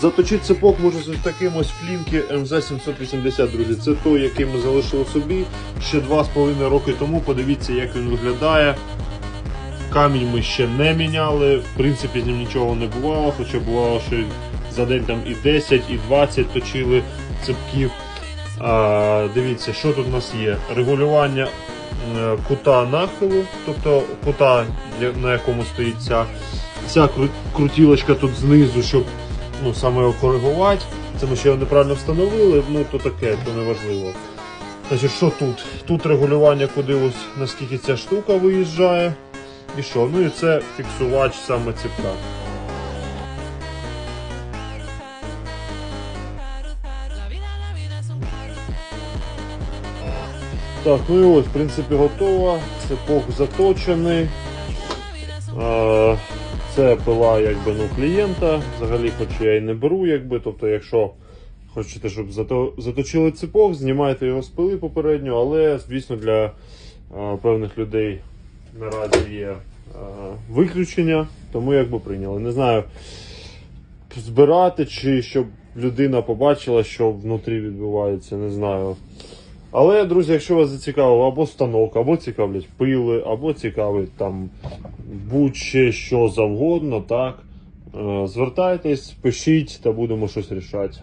Заточити цепок можу з таким ось флінки МЗ-780, друзі. Це той, який ми залишили собі ще 2,5 роки тому. Подивіться, як він виглядає. Камінь ми ще не міняли, в принципі, з ним нічого не бувало, хоча бувало, що за день там і 10, і 20 точили цепків. А, дивіться, що тут у нас є. Регулювання е, кута нахилу, тобто кута, на якому стоїть ця, ця крутілочка тут знизу, щоб ну, саме його коригувати. Це ми ще його неправильно встановили, ну то таке, то не важливо. Значить, що тут? Тут регулювання, куди ось наскільки ця штука виїжджає. І що? Ну і це фіксувач саме цепка. Так, ну і ось, в принципі, готово. Цепок заточений. Це пила якби, ну, клієнта. Взагалі, хоч я і не беру, якби. Тобто, якщо хочете, щоб зато- заточили цепок, знімайте його з пили попередньо, але, звісно, для е, певних людей наразі є е, виключення, тому якби прийняли. Не знаю, збирати чи щоб людина побачила, що внутрі відбувається, не знаю. Але, друзі, якщо вас зацікавив або станок, або цікавлять пили, або цікавить там будь-що що завгодно, так. е, Звертайтесь, пишіть та будемо щось рішати.